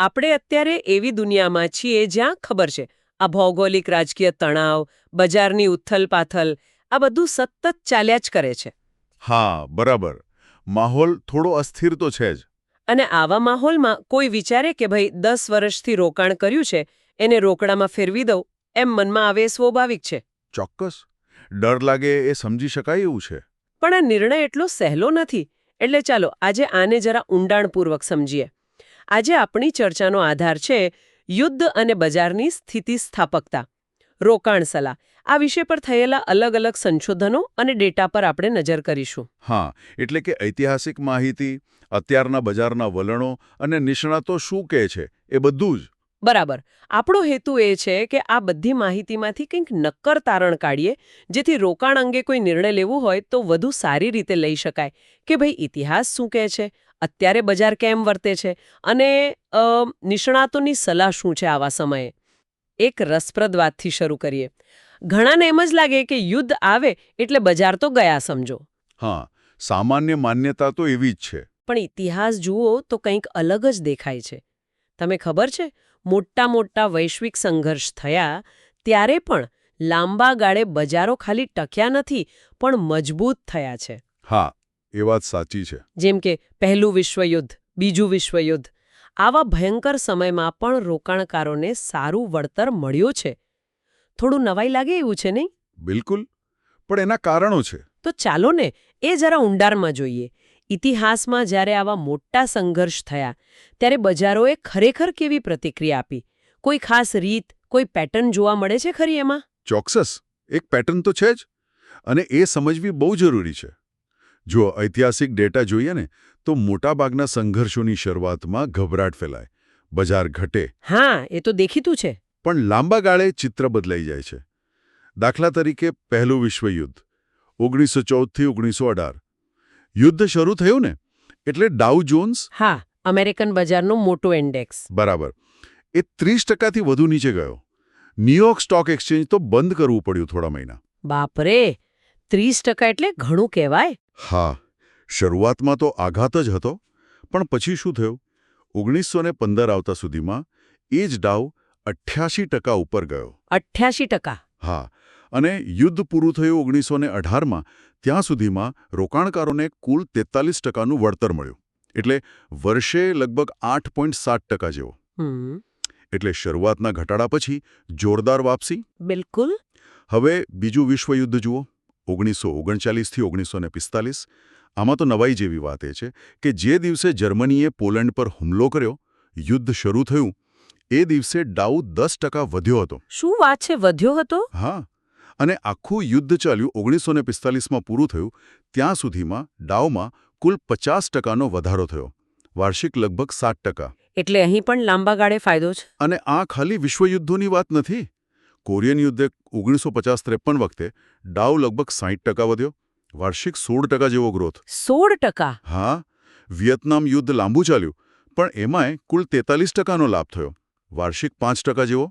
આપણે અત્યારે એવી દુનિયામાં છીએ જ્યાં ખબર છે આ ભૌગોલિક રાજકીય તણાવ બજારની ઉથલપાથલ આ બધું સતત ચાલ્યા જ કરે છે. હા બરાબર. માહોલ થોડો અસ્થિર તો છે જ. અને આવા માહોલમાં કોઈ વિચારે કે ભાઈ દસ વર્ષથી રોકાણ કર્યું છે એને રોકડામાં ફેરવી દઉં એમ મનમાં આવે સ્વાભાવિક છે. ચોક્કસ. ડર લાગે એ સમજી શકાય એવું છે. પણ આ નિર્ણય એટલો સહેલો નથી. એટલે ચાલો આજે આને જરા ઊંડાણપૂર્વક સમજીએ. આજે આપણી ચર્ચાનો આધાર છે યુદ્ધ અને બજારની સ્થિતિસ્થાપકતા. રોકાણ સલાહ. આ વિષય પર થયેલા અલગ અલગ સંશોધનો અને ડેટા પર આપણે નજર કરીશું. હા એટલે કે ઐતિહાસિક માહિતી અત્યારના બજારના વલણો અને નિષ્ણાતો શું કહે છે એ બધું જ. બરાબર. આપણો હેતુ એ છે કે આ બધી માહિતીમાંથી કંઈક નક્કર તારણ કાઢીએ જેથી રોકાણ અંગે કોઈ નિર્ણય લેવું હોય તો વધુ સારી રીતે લઈ શકાય. કે ભાઈ ઇતિહાસ શું કહે છે? અત્યારે બજાર કેમ વર્તે છે? અને નિષ્ણાતોની સલાહ શું છે આવા સમયે? એક રસપ્રદ વાતથી શરૂ કરીએ. ઘણાને એમ જ લાગે કે યુદ્ધ આવે એટલે બજાર તો ગયા સમજો. હા સામાન્ય માન્યતા તો એવી જ છે. પણ ઇતિહાસ જુઓ તો કંઈક અલગ જ દેખાય છે. તમે ખબર છે? મોટા મોટા વૈશ્વિક સંઘર્ષ થયા ત્યારે પણ લાંબા ગાળે બજારો ખાલી ટક્યા નથી પણ મજબૂત થયા છે. હા એ વાત સાચી છે. જેમ કે પહેલું વિશ્વયુદ્ધ બીજું વિશ્વયુદ્ધ. આવા ભયંકર સમયમાં પણ રોકાણકારોને સારું વળતર મળ્યું છે. થોડું નવાઈ લાગે એવું છે નહીં? બિલકુલ. પણ એના કારણો છે. તો ચાલો ને એ જરા ઊંડાણમાં જોઈએ. ઇતિહાસમાં જ્યારે આવા મોટા સંઘર્ષ થયા ત્યારે બજારોએ ખરેખર કેવી પ્રતિક્રિયા આપી? કોઈ ખાસ રીત કોઈ પેટર્ન જોવા મળે છે ખરી એમાં? ચોક્કસ. એક પેટર્ન તો છે જ. અને એ સમજવી બહુ જરૂરી છે. જો ઐતિહાસિક ડેટા જોઈએ ને તો મોટાભાગના સંઘર્ષોની શરૂઆતમાં ગભરાટ ફેલાય. બજાર ઘટે. હા એ તો દેખીતું છે. પણ લાંબા ગાળે ચિત્ર બદલાઈ જાય છે. દાખલા તરીકે પહેલું વિશ્વયુદ્ધ ઓગણીસો ચૌદથી ઓગણીસો અઢાર યુદ્ધ શરૂ થયું ને એટલે ડાઉ જોન્સ હા અમેરિકન બજારનો મોટો ઇન્ડેક્સ. બરાબર. એ ત્રીસ ટકાથી વધુ નીચે ગયો. ન્યૂયોર્ક સ્ટોક એક્સચેન્જ તો બંધ કરવું પડ્યું થોડા મહિના. બાપરે! ત્રીસ ટકા એટલે ઘણું કહેવાય. હા શરૂઆતમાં તો આઘાત જ હતો પણ પછી શું થયું? ઓગણીસો ને પંદર આવતા સુધીમાં એ જ ડાઉ અઠ્યાસી ટકા ઉપર ગયો. અઠ્યાસી ટકા? હા અને યુદ્ધ પૂરું થયું ઓગણીસો ને અઢારમાં ત્યાં સુધીમાં રોકાણકારોને કુલ તેતાલીસ ટકાનું વળતર મળ્યું. એટલે વર્ષે લગભગ આઠ પોઈન્ટ સાત ટકા જેવો. એટલે શરૂઆતના ઘટાડા પછી જોરદાર વાપસી. બિલકુલ. હવે બીજું વિશ્વયુદ્ધ જુઓ. ઓગણીસો ઓગણચાલીસથી ઓગણીસો ને પિસ્તાલીસ. આમાં તો નવાઈ જેવી વાત એ છે કે જે દિવસે જર્મનીએ પોલેન્ડ પર હુમલો કર્યો યુદ્ધ શરૂ થયું એ દિવસે ડાઉ દસ ટકા વધ્યો હતો. શું વાત છે? વધ્યો હતો? હા. અને આખું યુદ્ધ ચાલ્યું ઓગણીસો ને પિસ્તાલીસમાં પૂરું થયું ત્યાં સુધીમાં ડાઉમાં કુલ પચાસ ટકાનો વધારો થયો. વાર્ષિક લગભગ સાત ટકા. એટલે અહીં પણ લાંબા ગાળે ફાયદો છે. અને આ ખાલી વિશ્વયુદ્ધોની વાત નથી. કોરિયન યુદ્ધે ઓગણીસો પચાસ ત્રેપન વખતે ડાઉ લગભગ સાહીઠ ટકા વધ્યો. વાર્ષિક સોળ ટકા જેવો ગ્રોથ. સોળ ટકા? હા વિયેતનામ યુદ્ધ લાંબુ ચાલ્યું પણ એમાંય કુલ તેતાલીસ ટકાનો લાભ થયો. વાર્ષિક પાંચ ટકા જેવો.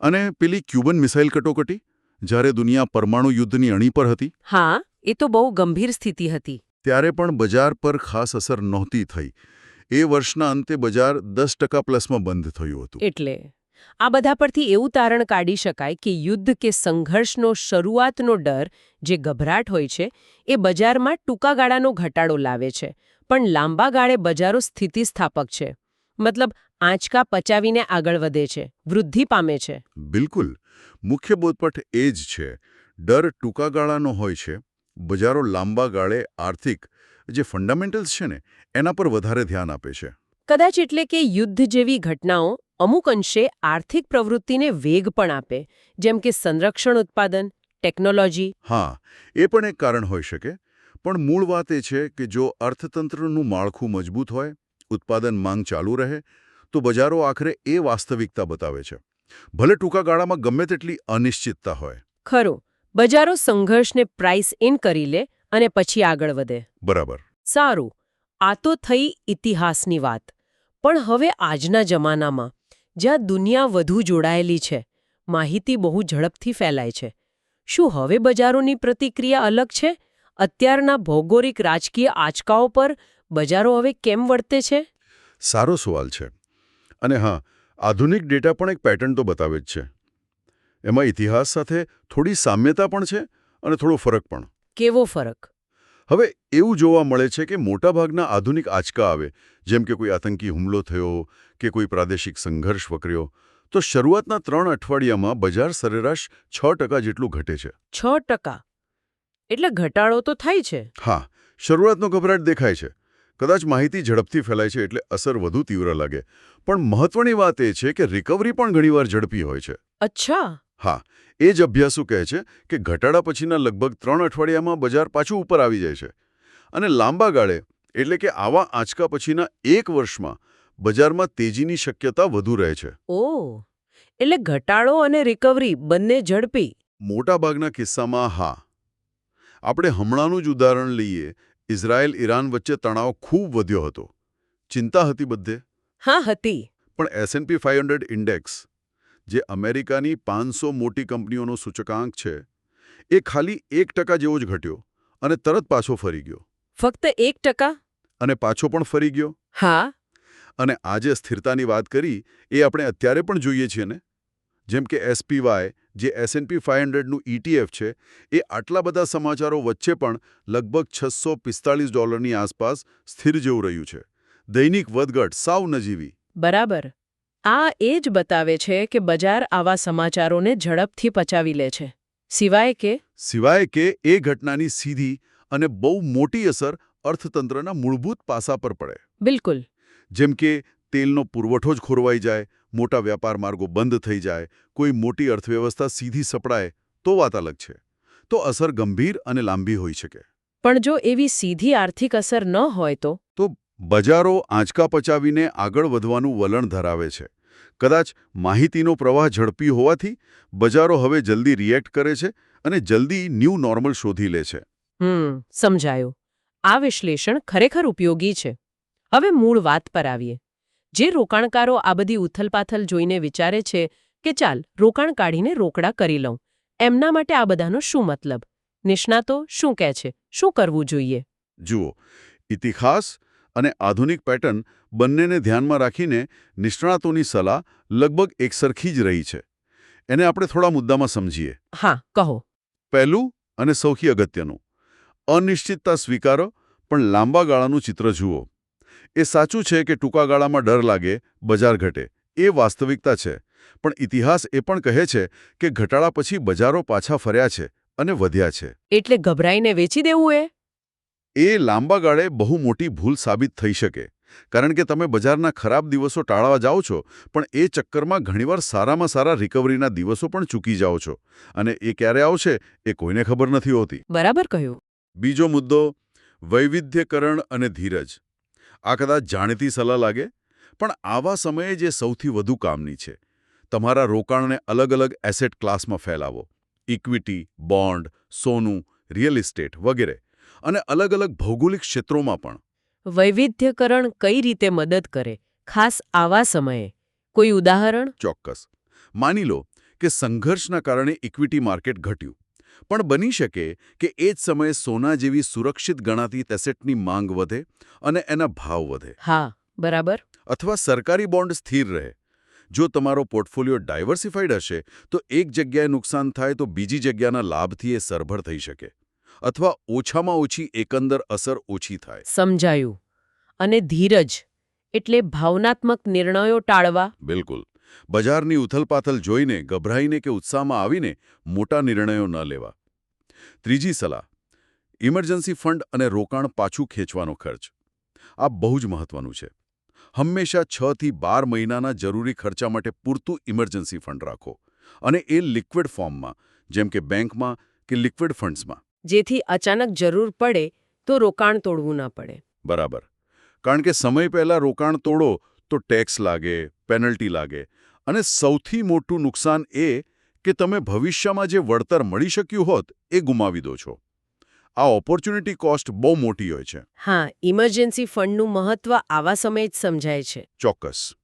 અને પેલી ક્યુબન મિસાઇલ કટોકટી જ્યારે દુનિયા પરમાણુ યુદ્ધની અણી પર હતી. હા એ તો બહુ ગંભીર સ્થિતિ હતી. ત્યારે પણ બજાર પર ખાસ અસર નહોતી થઈ. એ વર્ષના અંતે બજાર દસ ટકા પ્લસમાં બંધ થયું હતું. એટલે? આ બધા પરથી એવું તારણ કાઢી શકાય કે યુદ્ધ કે સંઘર્ષનો શરૂઆતનો ડર જે ગભરાટ હોય છે એ બજારમાં ટૂંકા ગાળાનો ઘટાડો લાવે છે પણ લાંબા ગાળે બજારો સ્થિતિસ્થાપક છે. મતલબ આંચકા પચાવીને આગળ વધે છે વૃદ્ધિ પામે છે. બિલકુલ. મુખ્ય બોધપઠ એ જ છે. ડર ટૂંકા ગાળાનો હોય છે બજારો લાંબા ગાળે આર્થિક જે ફંડામેન્ટલ્સ છે ને એના પર વધારે ધ્યાન આપે છે. કદાચ એટલે કે યુદ્ધ જેવી ઘટનાઓ અમુક અંશે આર્થિક પ્રવૃત્તિને વેગ પણ આપે જેમ કે સંરક્ષણ ઉત્પાદન ટેકનોલોજી. હા એ પણ એક કારણ હોઈ શકે. પણ મૂળ વાત એ છે કે જો અર્થતંત્રનું માળખું મજબૂત હોય ઉત્પાદન માંગ ચાલુ રહે તો બજારો આખરે એ વાસ્તવિકતા બતાવે છે. ભલે ટૂંકા ગાળામાં ગમે તેટલી અનિશ્ચિતતા હોય. ખરું બજારો સંઘર્ષને પ્રાઇસ ઇન કરી લે અને પછી આગળ વધે. બરાબર. સારું આ તો થઈ ઇતિહાસની વાત. પણ હવે આજના જમાનામાં જ્યાં દુનિયા વધુ જોડાયેલી છે. માહિતી બહુ ઝડપથી ફેલાય છે. શું હવે બજારોની પ્રતિક્રિયા અલગ છે? અત્યારના ભૌગોલિક રાજકીય આંચકાઓ પર બજારો હવે કેમ વર્તે છે? સારો સવાલ છે. અને હા આધુનિક ડેટા પણ એક પેટર્ન તો બતાવે જ છે. એમાં ઇતિહાસ સાથે થોડી સામ્યતા પણ છે અને થોડો ફરક પણ. કેવો ફરક? હવે એવું જોવા મળે છે કે મોટાભાગના આધુનિક આંચકા આવે જેમ કે કોઈ આતંકી હુમલો થયો કે કોઈ પ્રાદેશિક સંઘર્ષ વકર્યો તો શરૂઆતના ત્રણ અઠવાડિયામાં બજાર સરેરાશ છ ટકા જેટલું ઘટે છે. છ ટકા? એટલે ઘટાડો તો થાય છે. હા શરૂઆતનો ગભરાટ દેખાય છે. કદાચ માહિતી ઝડપથી ફેલાય છે એટલે અસર વધુ તીવ્ર લાગે. પણ મહત્વની વાત એ છે કે રિકવરી પણ ઘણીવાર ઝડપી હોય છે. અચ્છા. હા એ જ અભ્યાસો કહે છે કે ઘટાડા પછીના લગભગ ત્રણ અઠવાડિયામાં બજાર પાછું ઉપર આવી જાય છે. અને લાંબા ગાળે એટલે કે આવા આંચકા પછીના એક વર્ષમાં બજારમાં તેજીની શક્યતા વધુ રહે છે. ઓ એટલે ઘટાડો અને રિકવરી બંને ઝડપી. મોટાભાગના કિસ્સામાં હા. આપણે હમણાંનું જ ઉદાહરણ લઈએ ઇઝરાયલ ઈરાન વચ્ચે તણાવ ખૂબ વધ્યો હતો. ચિંતા હતી બધે? હા હતી. પણ એસએનપી ફાઇવ હંડ્રેડ ઇન્ડેક્સ જે અમેરિકાની પાંચસો મોટી કંપનીઓનો સૂચકાંક છે એ ખાલી એક ટકા જેવો જ ઘટ્યો અને તરત પાછો ફરી ગયો. ફક્ત એક ટકા? અને પાછો પણ ફરી ગયો. હા. અને આજે સ્થિરતાની વાત કરી એ આપણે અત્યારે પણ જોઈએ છીએ ને? જેમ કે એસપીવાય જે એસએનપી ફાઇવ હંડ્રેડનું ઇટીએફ છે એ આટલા બધા સમાચારો વચ્ચે પણ લગભગ છસો પિસ્તાળીસ ડોલરની આસપાસ સ્થિર જેવું રહ્યું છે. દૈનિક વધઘટ સાવ નજીવી. બરાબર. આ એ જ બતાવે છે કે બજાર આવા સમાચારોને ઝડપથી પચાવી લે છે. સિવાય કે સિવાય કે એ ઘટનાની સીધી અને બહુ મોટી અસર અર્થતંત્રના મૂળભૂત પાસા પર પડે. બિલકુલ. જેમ કે તેલનો પુરવઠો જ ખોરવાઈ જાય મોટા વ્યાપાર માર્ગો બંધ થઈ જાય કોઈ મોટી અર્થવ્યવસ્થા સીધી સપડાય તો વાત અલગ છે. તો અસર ગંભીર અને લાંબી હોઈ શકે. પણ જો એવી સીધી આર્થિક અસર ન હોય તો? તો બજારો આંચકા પચાવીને આગળ વધવાનું વલણ ધરાવે છે. કદાચ માહિતીનો પ્રવાહ ઝડપી હોવાથી બજારો હવે જલ્દી રિએક્ટ કરે છે અને જલ્દી ન્યૂ નોર્મલ શોધી લે છે. હમ સમજાયું. આ વિશ્લેષણ ખરેખર ઉપયોગી છે. હવે મૂળ વાત પર આવીએ. જે રોકાણકારો આ બધી ઉથલપાથલ જોઈને વિચારે છે કે ચાલ રોકાણ કાઢીને રોકડા કરી લઉં. એમના માટે આ બધાનો શું મતલબ? નિષ્ણાતો શું કહે છે? શું કરવું જોઈએ? જુઓ ઇતિહાસ અને આધુનિક પેટર્ન બંનેને ધ્યાનમાં રાખીને નિષ્ણાતોની સલાહ લગભગ એકસરખી જ રહી છે. એને આપણે થોડા મુદ્દામાં સમજીએ. હા કહો. પહેલું અને સૌથી અગત્યનું. અનિશ્ચિતતા સ્વીકારો પણ લાંબા ગાળાનું ચિત્ર જુઓ. એ સાચું છે કે ટૂંકા ગાળામાં ડર લાગે બજાર ઘટે. એ વાસ્તવિકતા છે. પણ ઇતિહાસ એ પણ કહે છે કે ઘટાડા પછી બજારો પાછા ફર્યા છે અને વધ્યા છે. એટલે ગભરાઈને વેચી દેવું એ? એ લાંબા ગાળે બહુ મોટી ભૂલ સાબિત થઈ શકે. કારણ કે તમે બજારના ખરાબ દિવસો ટાળવા જાઓ છો પણ એ ચક્કરમાં ઘણીવાર સારામાં સારા રિકવરીના દિવસો પણ ચૂકી જાઓ છો. અને એ ક્યારે આવશે એ કોઈને ખબર નથી હોતી. બરાબર કહ્યું. બીજો મુદ્દો વૈવિધ્યકરણ અને ધીરજ. આ કદાચ જાણીતી સલાહ લાગે પણ આવા સમયે જે સૌથી વધુ કામની છે. તમારા રોકાણને અલગ અલગ એસેટ ક્લાસમાં ફેલાવો. ઇક્વિટી બોન્ડ સોનું રિયલ ઇસ્ટેટ વગેરે. અને અલગ અલગ ભૌગોલિક ક્ષેત્રોમાં પણ. વૈવિધ્યકરણ કઈ રીતે મદદ કરે? ખાસ આવા સમયે. કોઈ ઉદાહરણ? ચોક્કસ. માની લો કે સંઘર્ષના કારણે ઇક્વિટી માર્કેટ ઘટ્યું. પણ બની શકે કે એ જ સમયે સોના જેવી સુરક્ષિત ગણાતી એસેટની માંગ વધે અને એના ભાવ વધે. હા બરાબર. અથવા સરકારી બોન્ડ સ્થિર રહે. જો તમારો પોર્ટફોલિયો ડાયવર્સિફાઈડ હશે તો એક જગ્યાએ નુકસાન થાય તો બીજી જગ્યાના લાભથી એ સરભર થઈ શકે. અથવા ઓછામાં ઓછી એકંદર અસર ઓછી થાય. સમજાયું. અને ધીરજ એટલે ભાવનાત્મક નિર્ણયો ટાળવા. બિલકુલ. બજારની ઉથલપાથલ જોઈને ગભરાઈને કે ઉત્સાહમાં આવીને મોટા નિર્ણયો ન લેવા. ત્રીજી સલાહ ઇમરજન્સી ફંડ અને રોકાણ પાછું ખેંચવાનો ખર્ચ. આ બહુ જ મહત્વનું છે. હંમેશા છ થી બાર મહિનાના જરૂરી ખર્ચા માટે પૂરતું ઇમરજન્સી ફંડ રાખો. અને એ લિક્વિડ ફોર્મમાં જેમ કે બેંકમાં કે લિક્વિડ ફંડ્સમાં. જેથી અચાનક જરૂર પડે તો રોકાણ તોડવું ના પડે. બરાબર. કારણ કે સમય પહેલાં રોકાણ તોડો તો ટેક્સ લાગે પેનલ્ટી લાગે. અને સૌથી મોટું નુકસાન એ કે તમે ભવિષ્યમાં જે વળતર મળી શક્યું હોત એ ગુમાવી દો છો. આ ઓપોર્ચ્યુનિટી કોસ્ટ બહુ મોટી હોય છે. હા ઇમરજન્સી ફંડનું મહત્વ આવા સમયે જ સમજાય છે. ચોક્કસ.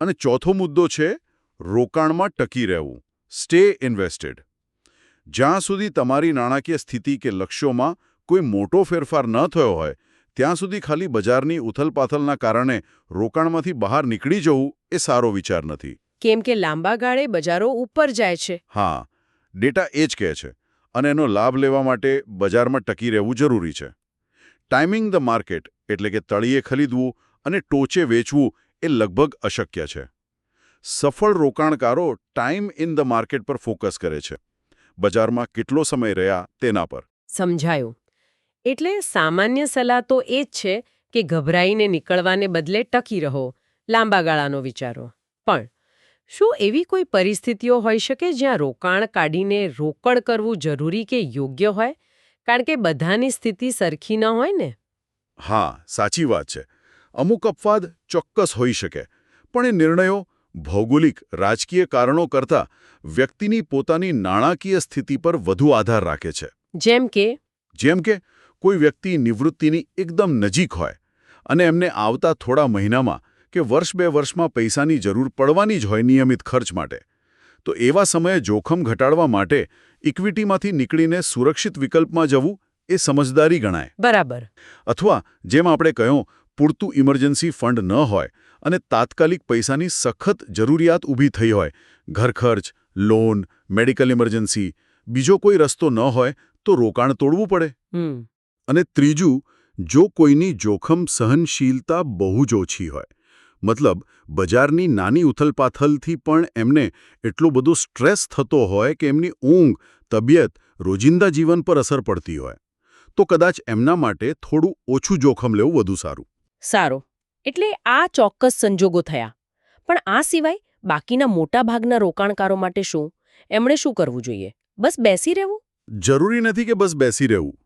અને ચોથો મુદ્દો છે રોકાણમાં ટકી રહેવું. સ્ટે ઇન્વેસ્ટેડ જ્યાં સુધી તમારી નાણાકીય સ્થિતિ કે લક્ષ્યોમાં કોઈ મોટો ફેરફાર ન થયો હોય ત્યાં સુધી ખાલી બજારની ઉથલપાથલના કારણે રોકાણમાંથી બહાર નીકળી જવું એ સારો વિચાર નથી. કેમ કે લાંબા ગાળે બજારો ઉપર જાય છે. હા ડેટા એ જ કહે છે અને એનો લાભ લેવા માટે બજારમાં ટકી રહેવું જરૂરી છે. ટાઈમિંગ ધ માર્કેટ એટલે કે તળિયે ખરીદવું અને ટોચે વેચવું એ લગભગ અશક્ય છે. સફળ રોકાણકારો ટાઈમ ઇન ધ માર્કેટ પર ફોકસ કરે છે. બજારમાં કેટલો સમય રહ્યા તેના પર. સમજાયું. એટલે સામાન્ય સલાહ તો એ જ છે કે ગભરાઈને નીકળવાને બદલે ટકી રહો લાંબા ગાળાનો વિચારો. પણ શું એવી કોઈ પરિસ્થિતિઓ હોઈ શકે જ્યાં રોકાણ કાઢીને રોકડ કરવું જરૂરી કે યોગ્ય હોય? કારણ કે બધાની સ્થિતિ સરખી ન હોય ને? હા સાચી વાત છે. અમુક અપવાદ ચોક્કસ હોઈ શકે પણ એ નિર્ણયો ભૌગોલિક રાજકીય કારણો કરતાં વ્યક્તિની પોતાની નાણાકીય સ્થિતિ પર વધુ આધાર રાખે છે. જેમ કે? જેમ કે કોઈ વ્યક્તિ નિવૃત્તિની એકદમ નજીક હોય અને એમને આવતા થોડા મહિનામાં કે વર્ષ બે વર્ષમાં પૈસાની જરૂર પડવાની જ હોય નિયમિત ખર્ચ માટે તો એવા સમયે જોખમ ઘટાડવા માટે ઇક્વિટીમાંથી નીકળીને સુરક્ષિત વિકલ્પમાં જવું એ સમજદારી ગણાય. બરાબર. અથવા જેમ આપણે કહ્યું પૂરતું ઇમરજન્સી ફંડ ન હોય અને તાત્કાલિક પૈસાની સખત જરૂરિયાત ઊભી થઈ હોય. ઘર ખર્ચ લોન મેડિકલ ઇમરજન્સી બીજો કોઈ રસ્તો ન હોય તો રોકાણ તોડવું પડે. અને ત્રીજું જો કોઈની જોખમ સહનશીલતા બહુ જ ઓછી હોય મતલબ બજારની નાની ઉથલપાથલથી પણ એમને એટલો બધો સ્ટ્રેસ થતો હોય કે એમની ઊંઘ તબિયત રોજિંદા જીવન પર અસર પડતી હોય તો કદાચ એમના માટે થોડું ઓછું જોખમ લેવું વધુ સારું. સારું. એટલે આ ચોક્કસ સંજોગો થયા. પણ આ સિવાય બાકીના મોટાભાગના રોકાણકારો માટે શું? એમણે શું કરવું જોઈએ? બસ બેસી રહેવું? જરૂરી નથી કે બસ બેસી રહેવું.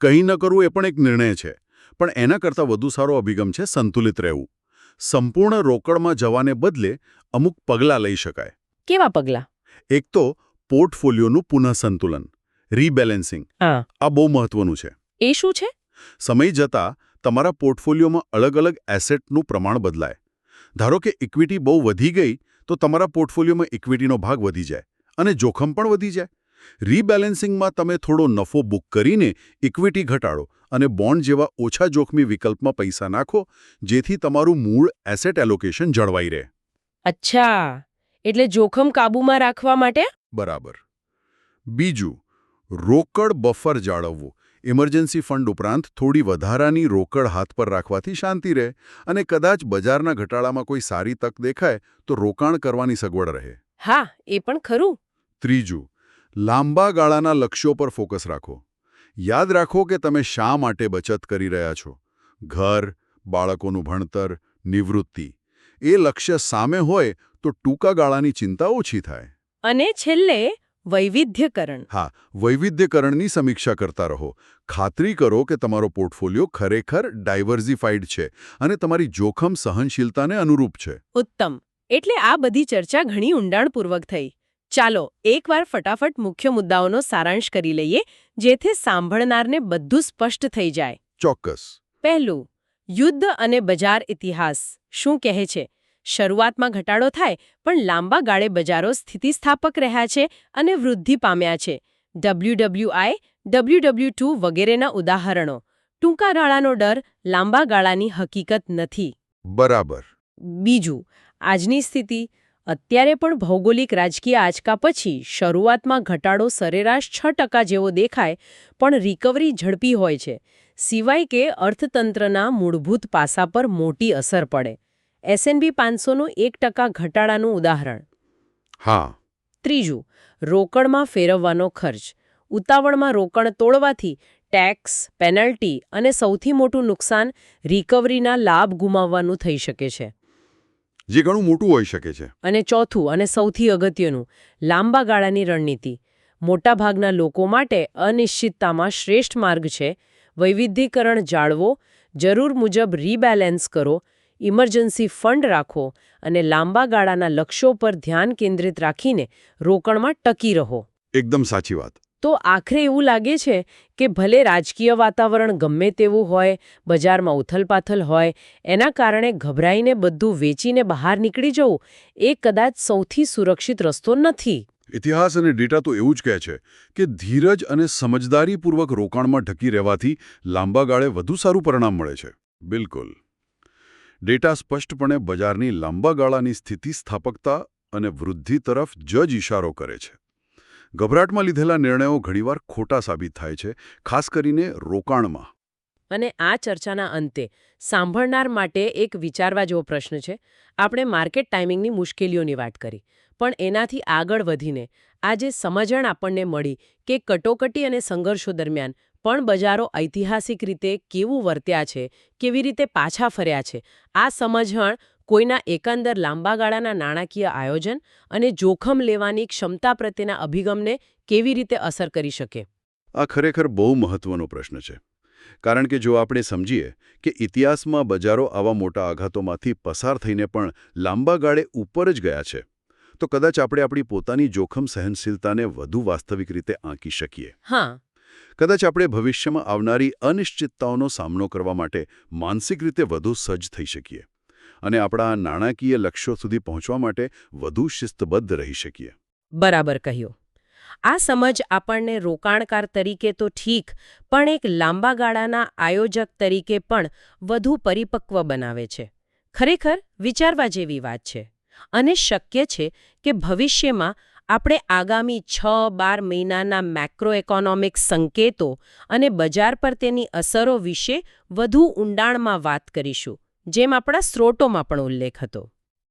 કંઈ ન કરવું એ પણ એક નિર્ણય છે. પણ એના કરતાં વધુ સારો અભિગમ છે સંતુલિત રહેવું. સંપૂર્ણ રોકડમાં જવાને બદલે અમુક પગલાં લઈ શકાય. કેવા પગલાં? એક તો પોર્ટફોલિયોનું પુનઃસંતુલન રીબેલેન્સિંગ. આ બહુ મહત્વનું છે. એ શું છે? સમય જતાં તમારા પોર્ટફોલિયોમાં અલગ અલગ એસેટનું પ્રમાણ બદલાય. ધારો કે ઇક્વિટી બહુ વધી ગઈ તો તમારા પોર્ટફોલિયોમાં ઇક્વિટીનો ભાગ વધી જાય અને જોખમ પણ વધી જાય. રીબેલેન્સિંગમાં તમે થોડો નફો બુક કરીને ઇક્વિટી ઘટાડો અને બોન્ડ જેવા ઓછા જોખમી વિકલ્પમાં પૈસા નાખો જેથી તમારું મૂળ એસેટ એલોકેશન જળવાઈ રહે. અચ્છા. એટલે જોખમ કાબૂમાં રાખવા માટે? બરાબર. બીજું રોકડ બફર જાળવવું. ઇમરજન્સી ફંડ ઉપરાંત થોડી વધારાની રોકડ હાથ પર રાખવાથી શાંતિ રહે અને કદાચ બજારના ઘટાડામાં કોઈ સારી તક દેખાય તો રોકાણ કરવાની સગવડ રહે. હા એ પણ ખરું. ત્રીજું લાંબા ગાળાના લક્ષ્યો પર ફોકસ રાખો. યાદ રાખો કે તમે શા માટે બચત કરી રહ્યા છો. ઘર બાળકોનું ભણતર નિવૃત્તિ. એ લક્ષ્ય સામે હોય તો ટૂંકા ગાળાની ચિંતા ઓછી થાય. અને છેલ્લે વૈવિધ્યકરણ. હા વૈવિધ્યકરણની સમીક્ષા કરતા રહો. ખાતરી કરો કે તમારો પોર્ટફોલિયો ખરેખર ડાયવર્સિફાઈડ છે અને તમારી જોખમ સહનશીલતાને અનુરૂપ છે. ઉત્તમ. એટલે આ બધી ચર્ચા ઘણી ઊંડાણપૂર્વક થઈ. ચાલો એકવાર ફટાફટ મુખ્ય મુદ્દાઓનો સારાંશ કરી લઈએ જેથી સાંભળનારને બધું સ્પષ્ટ થઈ જાય. ચોક્કસ. પહેલું યુદ્ધ અને બજાર ઇતિહાસ. શું કહે છે? શરૂઆતમાં ઘટાડો થાય પણ લાંબા ગાળે બજારો સ્થિતિસ્થાપક રહ્યા છે અને વૃદ્ધિ પામ્યા છે. ડબલ્યુડબલ્યુઆઈ ડબલ્યુડબલ્યુ ટુ વગેરેના ઉદાહરણો. ટૂંકા ગાળાનો ડર લાંબા ગાળાની હકીકત નથી. બરાબર. બીજું આજની સ્થિતિ. અત્યારે પણ ભૌગોલિક રાજકીય આંચકા પછી શરૂઆતમાં ઘટાડો સરેરાશ છ ટકા જેવો દેખાય પણ રિકવરી ઝડપી હોય છે. સિવાય કે અર્થતંત્રના મૂળભૂત પાસા પર મોટી અસર પડે. એસએનબી પાંચસોનું એક ટકા ઘટાડાનું ઉદાહરણ. હા. ત્રીજું રોકડમાં ફેરવવાનો ખર્ચ. ઉતાવળમાં રોકડ તોડવાથી ટેક્સ પેનલ્ટી અને સૌથી મોટું નુકસાન રિકવરીના લાભ ગુમાવવાનું થઈ શકે છે. જે ઘણું મોટું હોઈ શકે છે. અને ચોથું અને સૌથી અગત્યનું લાંબા ગાળાની રણનીતિ. મોટાભાગના લોકો માટે અનિશ્ચિતતામાં શ્રેષ્ઠ માર્ગ છે. વૈવિધ્યકરણ જાળવો જરૂર મુજબ રીબેલેન્સ કરો ઇમરજન્સી ફંડ રાખો અને લાંબા ગાળાના લક્ષ્યો પર ધ્યાન કેન્દ્રિત રાખીને રોકણમાં ટકી રહો. એકદમ સાચી વાત. તો આખરે એવું લાગે છે કે ભલે રાજકીય વાતાવરણ ગમે તેવું હોય બજારમાં ઉથલપાથલ હોય એના કારણે ગભરાઈને બધું વેચીને બહાર નીકળી જવું એ કદાચ સૌથી સુરક્ષિત રસ્તો નથી. ઇતિહાસ અને ડેટા તો એવું જ કહે છે કે ધીરજ અને સમજદારીપૂર્વક રોકાણમાં ઢકી રહેવાથી લાંબા ગાળે વધુ સારું પરિણામ મળે છે. બિલકુલ. ડેટા સ્પષ્ટપણે બજારની લાંબા ગાળાની સ્થિતિસ્થાપકતા અને વૃદ્ધિ તરફ જ જ ઇશારો કરે છે. ગભરાટમાં લીધેલા નિર્ણયો ઘણીવાર ખોટા સાબિત થાય છે, ખાસ કરીને રોકાણમાં. અને આ ચર્ચાના અંતે, સાંભળનાર માટે એક વિચારવા જેવો પ્રશ્ન છે. આપણે માર્કેટ ટાઈમિંગની મુશ્કેલીઓની વાત કરી, પણ એનાથી આગળ વધીને આ જે સમજણ આપણને મળી કે કટોકટી અને સંઘર્ષો દરમિયાન પણ બજારો ઐતિહાસિક રીતે કેવું વર્ત્યા છે કેવી રીતે પાછા ફર્યા છે આ સમજણ કોઈના એકંદર લાંબા ગાળાના નાણાકીય આયોજન અને જોખમ લેવાની ક્ષમતા પ્રત્યેના અભિગમને કેવી રીતે અસર કરી શકે? આ ખરેખર બહુ મહત્વનો પ્રશ્ન છે. કારણ કે જો આપણે સમજીએ કે ઇતિહાસમાં બજારો આવા મોટા આઘાતોમાંથી પસાર થઈને પણ લાંબા ગાળે ઉપર જ ગયા છે તો કદાચ આપણે આપણી પોતાની જોખમ સહનશીલતાને વધુ વાસ્તવિક રીતે આંકી શકીએ. હા કદાચ આપણે ભવિષ્યમાં આવનારી અનિશ્ચિતતાઓનો સામનો કરવા માટે માનસિક રીતે વધુ સજ્જ થઈ શકીએ અને આપણા નાણાકીય લક્ષ્યો સુધી પહોંચવા માટે વધુ શિસ્તબદ્ધ રહી શકીએ. બરાબર કહ્યું. આ સમજ આપણને રોકાણકાર તરીકે તો ઠીક, પણ એક લાંબા ગાળાના આયોજક તરીકે પણ વધુ પરિપક્વ બનાવે છે. ખરેખર વિચારવા જેવી વાત છે અને શક્ય છે કે ભવિષ્યમાં આપણે આગામી છ, બાર મહિનાના મેક્રો ઇકોનોમિક સંકેતો અને બજાર પર તેની અસરો વિશે વધુ ઊંડાણમાં વાત કરીશું, જેમ આપણા સ્રોતોમાં પણ ઉલ્લેખ હતો.